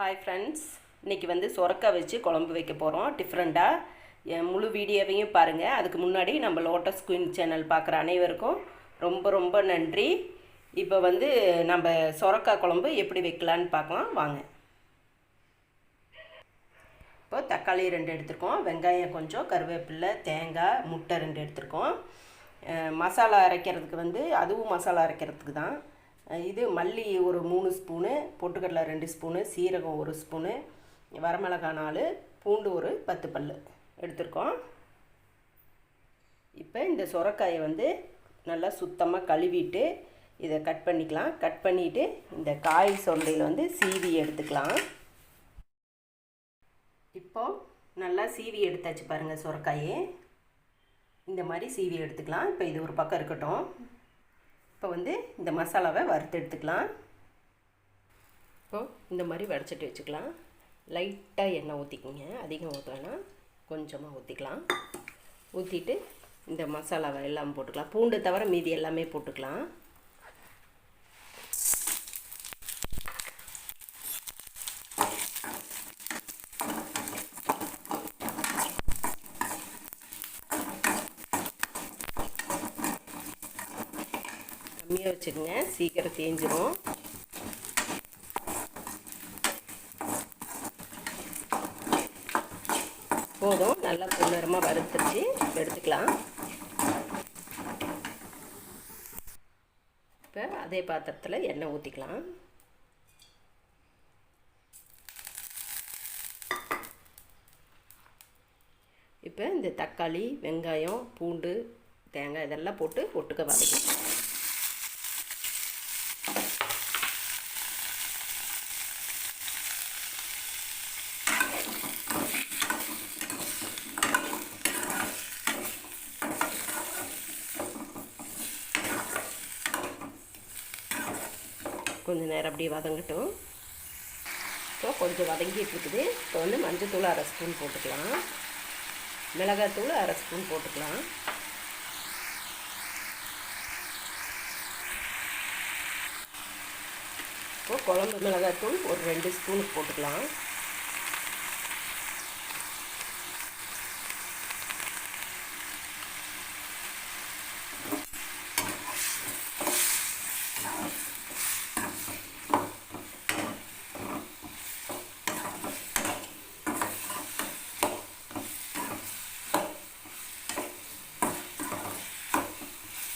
Hi friends இன்றைக்கி வந்து சொரக்காய் வச்சு குழம்பு வைக்க போகிறோம் டிஃப்ரெண்ட்டாக என் முழு வீடியோவையும் பாருங்கள் அதுக்கு முன்னாடி நம்ம லோட்டஸ் குயின் சேனல் பார்க்குற அனைவருக்கும் ரொம்ப ரொம்ப நன்றி. இப்போ வந்து நம்ம சொரக்காய் குழம்பு எப்படி வைக்கலான்னு பார்க்கலாம். வாங்க. இப்போ தக்காளி ரெண்டு எடுத்துருக்கோம். வெங்காயம் கொஞ்சம் கருவேப்பிலை தேங்காய் முட்டை ரெண்டு எடுத்துருக்கோம். மசாலா அரைக்கிறதுக்கு வந்து அதுவும் மசாலா அரைக்கிறதுக்கு தான். இது மல்லி ஒரு மூணு ஸ்பூனு பொட்டுக்கடலை ரெண்டு ஸ்பூனு சீரகம் ஒரு ஸ்பூனு வரமிளகா நாலு பூண்டு ஒரு பத்து பல் எடுத்திருக்கோம். இப்போ இந்த சுரக்காயை வந்து நல்லா சுத்தமாக கழுவிட்டு இதை கட் பண்ணிக்கலாம். கட் பண்ணிவிட்டு இந்த காய் சொண்டையில் வந்து சீவி எடுத்துக்கலாம். இப்போ நல்லா சீவி எடுத்தாச்சு பாருங்கள் சுரக்காயே. இந்த மாதிரி சீவி எடுத்துக்கலாம். இப்போ இது ஒரு பக்கம் இருக்கட்டும். இப்போ வந்து இந்த மசாலாவை வறுத்து எடுத்துக்கலாம். இப்போ இந்த மாதிரி வடைச்சிட்டு வச்சுக்கலாம். லைட்டாக எண்ணெய் ஊற்றிக்கிங்க அதிகம் ஊற்ற கொஞ்சமாக ஊற்றிக்கலாம் ஊற்றிட்டு இந்த மசாலாவை எல்லாம் போட்டுக்கலாம். பூண்டு தவிர மீதி எல்லாமே போட்டுக்கலாம். வச்சுருங்க. சீக்கிரம் தேஞ்சிரும். போதும். நல்லா பொன்னிறமாக வறுத்துருச்சு. எடுத்துக்கலாம். இப்போ அதே பாத்திரத்தில் எண்ணெய் ஊற்றிக்கலாம் இப்போ இந்த தக்காளி வெங்காயம் பூண்டு தேங்காய் இதெல்லாம் போட்டு ஒட்டுக்க வதக்கிக்கலாம். கொஞ்சம் நேரம் அப்படியே வதங்கட்டும். இப்போ கொஞ்சம் வதங்கிட்டு இருக்குது. இப்போ வந்து மஞ்சத்தூள் அரை ஸ்பூன் போட்டுக்கலாம். மிளகாத்தூள் அரை ஸ்பூன் போட்டுக்கலாம். இப்போ குழம்பு மிளகாத்தூள் ஒரு ரெண்டு ஸ்பூனுக்கு போட்டுக்கலாம்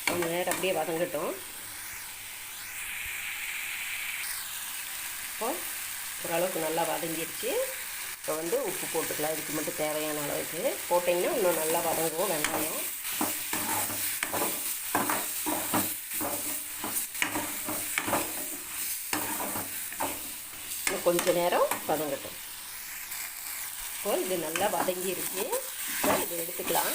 கொஞ்சம் நேரம் அப்படியே வதங்கட்டும். இப்போ ஓரளவுக்கு நல்லா வதங்கிடுச்சு. இப்போ வந்து உப்பு போட்டுக்கலாம். இதுக்கு மட்டும் தேவையான அளவுக்கு. போட்டிங்கன்னா இன்னும் நல்லா வதங்குவோம் வெங்காயம் கொஞ்ச நேரம் வதங்கட்டும். இப்போ இது நல்லா வதங்கிருச்சு இப்போ இதை எடுத்துக்கலாம்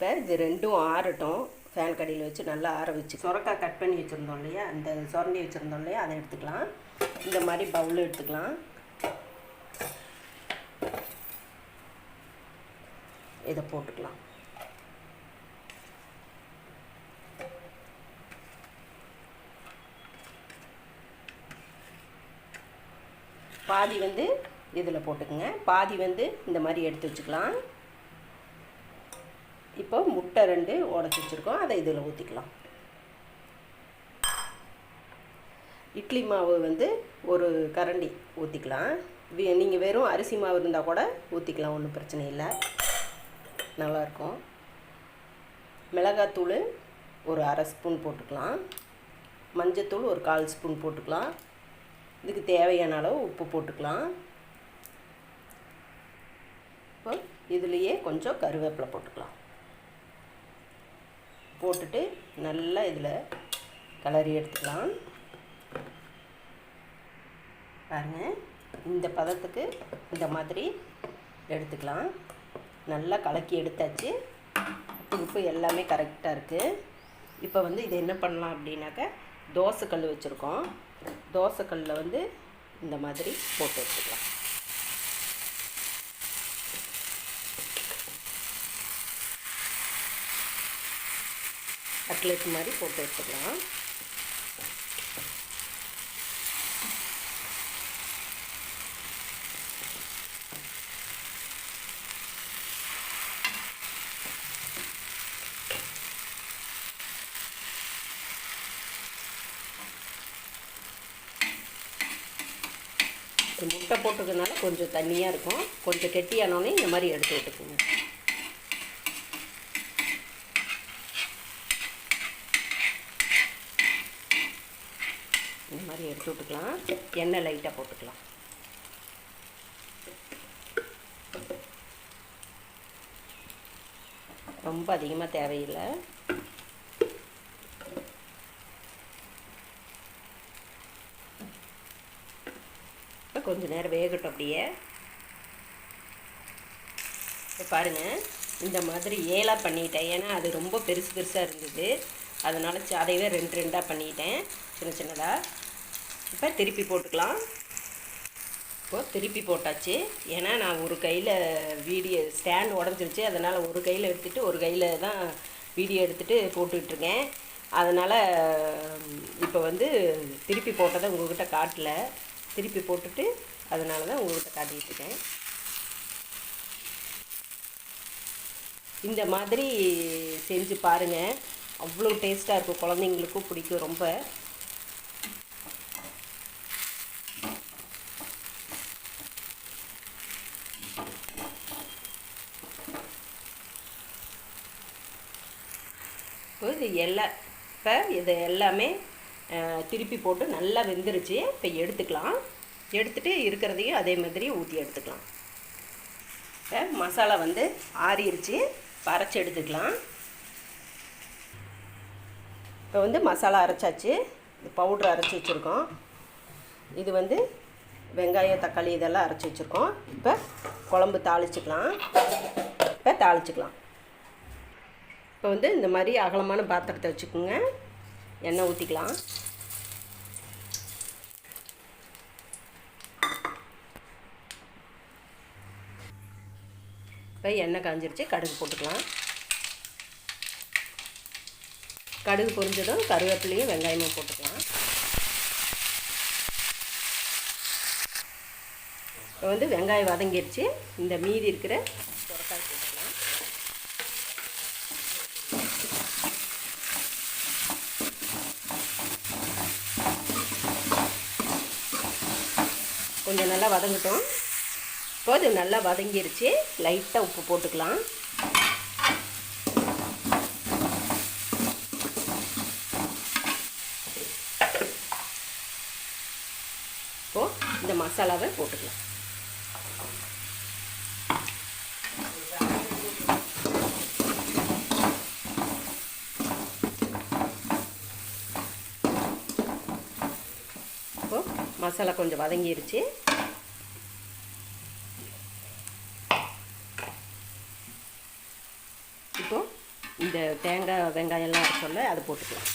இப்போ இது ரெண்டும் ஆறட்டும். ஃபேன் கடையில் வச்சு நல்லா ஆற வச்சு சுரக்காய் கட் பண்ணி வச்சுருந்தோம் இல்லையா? அந்த சுரண்டி வச்சுருந்தோம் இல்லையா? அதை எடுத்துக்கலாம். இந்த மாதிரி பவுல் எடுத்துக்கலாம். இதை போட்டுக்கலாம். பாதி வந்து இதில் போட்டுக்குங்க. பாதி வந்து இந்த மாதிரி எடுத்து வச்சுக்கலாம். முட்டை ரெண்டு உடச்சி வச்சுருக்கோம். அதை இதில் ஊற்றிக்கலாம் இட்லி மாவு வந்து ஒரு கரண்டி ஊற்றிக்கலாம் நீங்கள் வெறும் அரிசி மாவு இருந்தால் கூட ஊற்றிக்கலாம் ஒன்றும் பிரச்சனை இல்லை. நல்லாயிருக்கும். மிளகாத்தூள் ஒரு அரை ஸ்பூன் போட்டுக்கலாம். மஞ்சத்தூள் ஒரு கால் ஸ்பூன் போட்டுக்கலாம். இதுக்கு தேவையான அளவு உப்பு போட்டுக்கலாம். இப்போ இதுலேயே கொஞ்சம் கருவேப்பிலை போட்டுக்கலாம். போட்டுட்டு நல்லா இதில் கலரி எடுத்துக்கலாம். பாருங்கள் இந்த பதத்துக்கு இந்த மாதிரி எடுத்துக்கலாம். நல்லா கலக்கி எடுத்தாச்சு. உப்பு எல்லாமே கரெக்டாக இருக்குது இப்போ வந்து இது என்ன பண்ணலாம் அப்படின்னாக்க தோசைக்கல் வச்சுருக்கோம். தோசைக்கல்லில் வந்து இந்த மாதிரி போட்டு எடுத்துக்கலாம். கட்லெட் மாதிரி போட்டு எடுத்துக்கலாம். முட்டை போட்டதுனால கொஞ்சம் தண்ணியாக இருக்கும். கொஞ்சம் கெட்டியானோடனே இந்த மாதிரி எடுத்து விட்டுக்கோங்க. இந்த விட்டுக்கலாம் எண்ணெய் லைட்டாக போட்டுக்கலாம். ரொம்ப அதிகமாக தேவையில்லை. இப்போ கொஞ்சம் நேரம் வேகட்டும் அப்படியே. பாருங்கள் இந்த மாதிரி ஏலாக பண்ணிட்டேன். ஏன்னா அது ரொம்ப பெருசு பெருசாக இருந்தது. அதனால் அதையவே ரெண்டு ரெண்டாக பண்ணிட்டேன். சின்ன சின்னதாக இப்போ திருப்பி போட்டுக்கலாம். இப்போது திருப்பி போட்டாச்சு. ஏன்னா நான் ஒரு கையில் வீடியோ ஸ்டாண்ட் உடஞ்சிருச்சு அதனால் ஒரு கையில் எடுத்துகிட்டு ஒரு கையில் தான் வீடியோ எடுத்துகிட்டு போட்டுட்ருக்கேன் அதனால் இப்போ வந்து திருப்பி போட்டதை உங்கள்கிட்ட காட்டல. திருப்பி போட்டுட்டு அதனால தான் உங்கள்கிட்ட காட்டிகிட்டு இருக்கேன். இந்த மாதிரி செஞ்சு பாருங்கள் அவ்வளோ டேஸ்ட்டாக இருக்கும். குழந்தைங்களுக்கும் பிடிக்கும் ரொம்ப இப்போ இது எல்லா இப்போ இது எல்லாமே திருப்பி போட்டு நல்லா வெந்துருச்சு. இப்போ எடுத்துக்கலாம். எடுத்துகிட்டு இருக்கிறதையும் அதே மாதிரி ஊற்றி எடுத்துக்கலாம். இப்போ மசாலா வந்து ஆறிருச்சு. அரைச்சி எடுத்துக்கலாம். இப்போ வந்து மசாலா அரைச்சாச்சு. இது பவுட்ரு அரைச்சி வச்சுருக்கோம். இது வந்து வெங்காயம் தக்காளி இதெல்லாம் அரைச்சி வச்சுருக்கோம். இப்போ குழம்பு தாளிச்சுக்கலாம். இப்போ தாளிச்சுக்கலாம். இப்போ வந்து இந்த மாதிரி அகலமான பாத்திரத்தை வச்சுக்கோங்க. எண்ணெய் ஊற்றிக்கலாம் இப்போ எண்ணெய் காஞ்சிருச்சு கடுகு போட்டுக்கலாம். கடுகு பொரிஞ்சதும் கருவேப்பிலையும் வெங்காயமும் போட்டுக்கலாம். இப்போ வந்து வெங்காயம் வதங்கிருச்சு. இந்த மீதி இருக்கிற சுரக்காய் போட்டுக்கலாம் கொஞ்சம் நல்லா வதங்கட்டும். இப்போ இது நல்லா வதங்கிருச்சு. லைட்டாக உப்பு போட்டுக்கலாம். இப்போது இந்த மசாலாவை போட்டுக்கலாம் இப்போது மசாலா கொஞ்சம் வதங்கிருச்சு. இப்போ இந்த தேங்காய் வெங்காயம்லாம் சொல்ல அதை போட்டுக்கலாம்.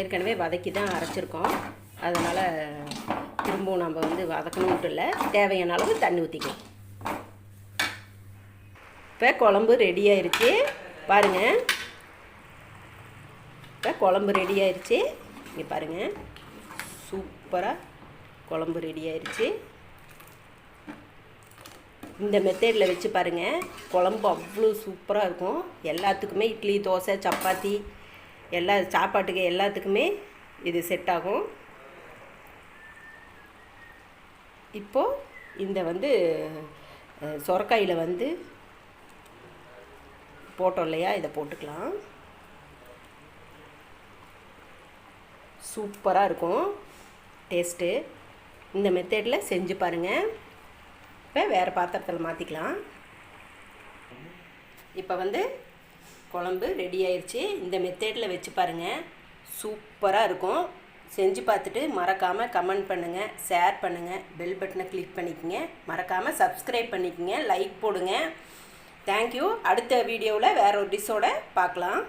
ஏற்கனவே வதக்கி தான் அரைச்சிருக்கோம். அதனால் திரும்பவும் நம்ம வந்து வதக்கணுன்ட்டு இல்லை தேவையான அளவு தண்ணி ஊற்றிக்கலாம் இப்போ குழம்பு ரெடி ஆயிடுச்சு பாருங்கள் இப்போ குழம்பு ரெடி ஆயிடுச்சு இங்கே பாருங்கள் சூப்பராக குழம்பு ரெடி ஆயிடுச்சு இந்த மெத்தேடில் வச்சு பாருங்கள் குழம்பு அவ்வளோ சூப்பராக இருக்கும். எல்லாத்துக்குமே இட்லி தோசை சப்பாத்தி எல்லா சாப்பாட்டுக்கு எல்லாத்துக்குமே இது செட் ஆகும். இப்போது இந்த வந்து சொரக்காயில் வந்து போட்டோம் இல்லையா? இதை போட்டுக்கலாம். சூப்பராக இருக்கும். டேஸ்ட்டு. இந்த மெத்தேடில் செஞ்சு பாருங்கள் இப்போ வேறு பாத்திரத்தில் மாற்றிக்கலாம் இப்போ வந்து குழம்பு ரெடி ஆயிடுச்சு இந்த மெத்தேடில் வச்சு பாருங்கள் சூப்பராக இருக்கும். செஞ்சு பார்த்துட்டு மறக்காமல் கமெண்ட் பண்ணுங்கள் ஷேர் பண்ணுங்கள் பெல் பட்டனை கிளிக் பண்ணிக்கோங்க. மறக்காமல் சப்ஸ்கிரைப் பண்ணிக்கங்க லைக் போடுங்க. தேங்க்யூ அடுத்த வீடியோவில் வேற ஒரு டிஷ்ஷோட பார்க்கலாம்.